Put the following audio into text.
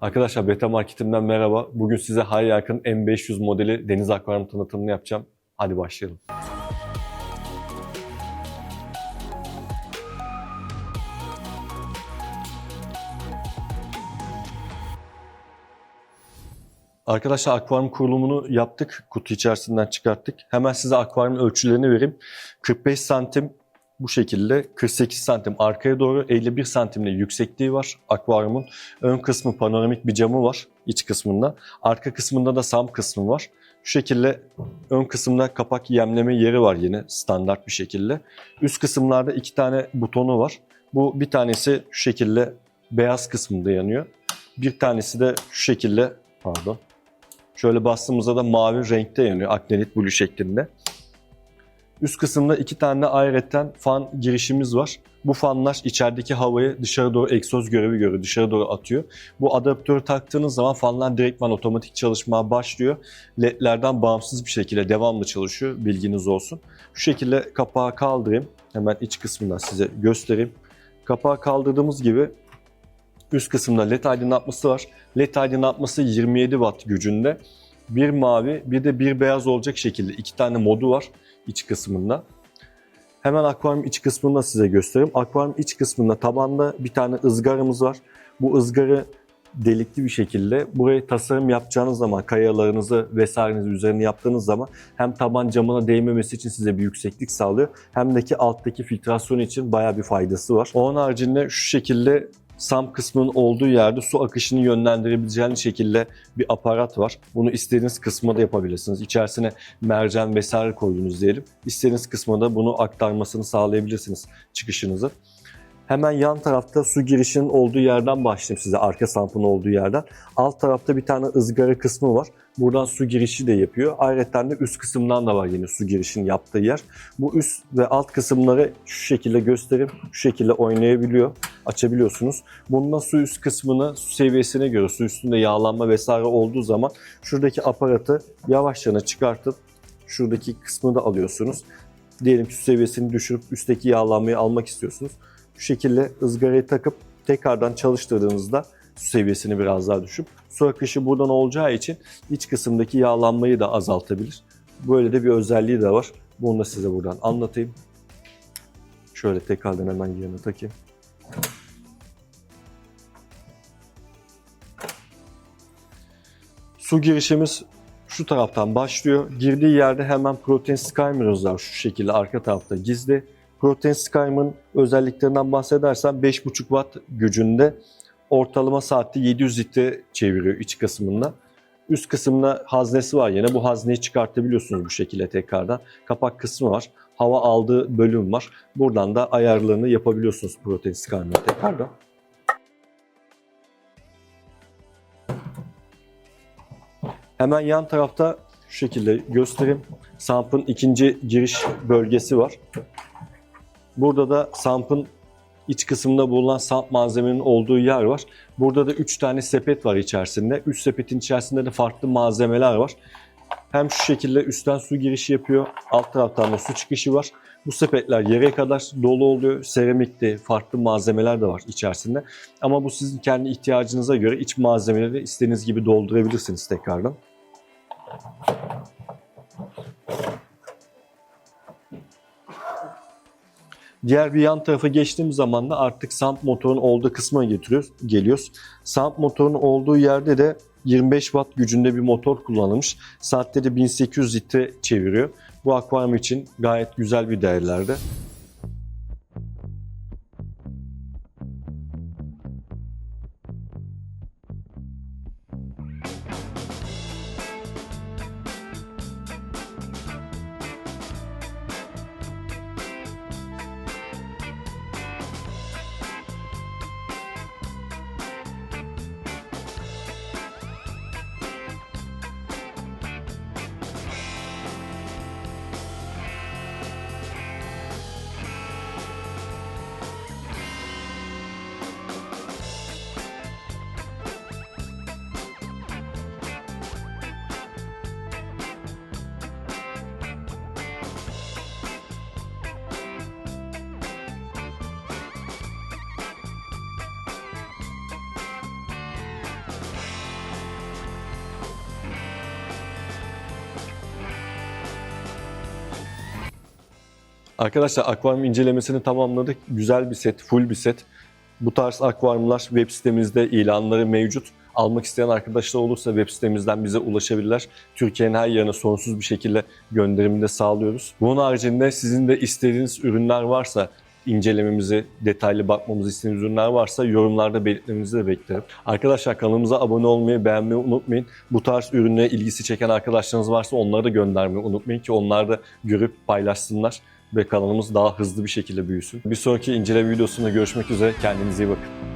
Arkadaşlar Beta Marketim'den merhaba. Bugün size Hayyak'ın M500 modeli deniz akvaryum tanıtımını yapacağım. Hadi başlayalım. Arkadaşlar akvaryum kurulumunu yaptık. Kutu içerisinden çıkarttık. Hemen size akvaryumun ölçülerini vereyim. 45 santim bu şekilde 48 santim arkaya doğru 51 santimle yüksekliği var akvaryumun. Ön kısmı panoramik bir camı var iç kısmında. Arka kısmında da sam kısmı var. Şu şekilde ön kısımda kapak yemleme yeri var yine standart bir şekilde. Üst kısımlarda iki tane butonu var. Bu bir tanesi şu şekilde beyaz kısmında yanıyor. Bir tanesi de şu şekilde pardon. Şöyle bastığımızda da mavi renkte yanıyor. Aklenit blue şeklinde. Üst kısımda iki tane ayrıca fan girişimiz var. Bu fanlar içerideki havayı dışarı doğru egzoz görevi görüyor, dışarı doğru atıyor. Bu adaptörü taktığınız zaman fanlar direktman otomatik çalışmaya başlıyor. LED'lerden bağımsız bir şekilde devamlı çalışıyor, bilginiz olsun. Şu şekilde kapağı kaldırayım. Hemen iç kısmından size göstereyim. Kapağı kaldırdığımız gibi üst kısımda LED aydınlatması var. LED aydınlatması 27 watt gücünde. Bir mavi bir de bir beyaz olacak şekilde iki tane modu var iç kısmında. Hemen akvaryum iç kısmında size göstereyim. Akvaryum iç kısmında tabanda bir tane ızgaramız var. Bu ızgarı delikli bir şekilde buraya tasarım yapacağınız zaman kayalarınızı vesairenizi üzerine yaptığınız zaman hem taban camına değmemesi için size bir yükseklik sağlıyor hem de ki alttaki filtrasyon için baya bir faydası var. Onun haricinde şu şekilde SAM kısmının olduğu yerde su akışını yönlendirebileceğiniz şekilde bir aparat var. Bunu istediğiniz kısma da yapabilirsiniz. İçerisine mercan vesaire koydunuz diyelim. İstediğiniz kısma da bunu aktarmasını sağlayabilirsiniz çıkışınızı. Hemen yan tarafta su girişinin olduğu yerden başlayayım size. Arka sampın olduğu yerden. Alt tarafta bir tane ızgara kısmı var. Buradan su girişi de yapıyor. Ayrıca de üst kısımdan da var yine su girişinin yaptığı yer. Bu üst ve alt kısımları şu şekilde gösterip şu şekilde oynayabiliyor. Açabiliyorsunuz. Bundan su üst kısmını su seviyesine göre su üstünde yağlanma vesaire olduğu zaman şuradaki aparatı yavaşça çıkartıp şuradaki kısmını da alıyorsunuz. Diyelim ki su seviyesini düşürüp üstteki yağlanmayı almak istiyorsunuz. Şu şekilde ızgarayı takıp tekrardan çalıştırdığınızda su seviyesini biraz daha düşüp su akışı buradan olacağı için iç kısımdaki yağlanmayı da azaltabilir. Böyle de bir özelliği de var. Bunu da size buradan anlatayım. Şöyle tekrardan hemen yerine takayım. Su girişimiz şu taraftan başlıyor. Girdiği yerde hemen protein skymer'ımız var şu şekilde arka tarafta gizli. Protein Skyrim'ın özelliklerinden bahsedersem 5.5 watt gücünde ortalama saatte 700 litre çeviriyor iç kısmında. Üst kısmında haznesi var yine. Bu hazneyi çıkartabiliyorsunuz bu şekilde tekrardan. Kapak kısmı var. Hava aldığı bölüm var. Buradan da ayarlarını yapabiliyorsunuz Protein Skyrim'e tekrardan. Hemen yan tarafta şu şekilde göstereyim. Samp'ın ikinci giriş bölgesi var. Burada da sampın iç kısmında bulunan samp malzemenin olduğu yer var. Burada da 3 tane sepet var içerisinde. 3 sepetin içerisinde de farklı malzemeler var. Hem şu şekilde üstten su girişi yapıyor, alt taraftan da su çıkışı var. Bu sepetler yere kadar dolu oluyor. Seramikte farklı malzemeler de var içerisinde. Ama bu sizin kendi ihtiyacınıza göre iç malzemeleri istediğiniz gibi doldurabilirsiniz tekrardan. Diğer bir yan tarafa geçtiğimiz zaman da artık sump motorun olduğu kısma getiriyoruz, geliyoruz. Sump motorun olduğu yerde de 25 watt gücünde bir motor kullanılmış. Saatte de 1800 litre çeviriyor. Bu akvaryum için gayet güzel bir değerlerde. Arkadaşlar akvaryum incelemesini tamamladık. Güzel bir set, full bir set. Bu tarz akvaryumlar web sitemizde ilanları mevcut. Almak isteyen arkadaşlar olursa web sitemizden bize ulaşabilirler. Türkiye'nin her yerine sonsuz bir şekilde gönderimini de sağlıyoruz. Bunun haricinde sizin de istediğiniz ürünler varsa incelememizi, detaylı bakmamızı istediğiniz ürünler varsa yorumlarda belirtmenizi de beklerim. Arkadaşlar kanalımıza abone olmayı, beğenmeyi unutmayın. Bu tarz ürünlere ilgisi çeken arkadaşlarınız varsa onları da göndermeyi unutmayın ki onlar da görüp paylaşsınlar ve kanalımız daha hızlı bir şekilde büyüsün. Bir sonraki inceleme videosunda görüşmek üzere. Kendinize iyi bakın.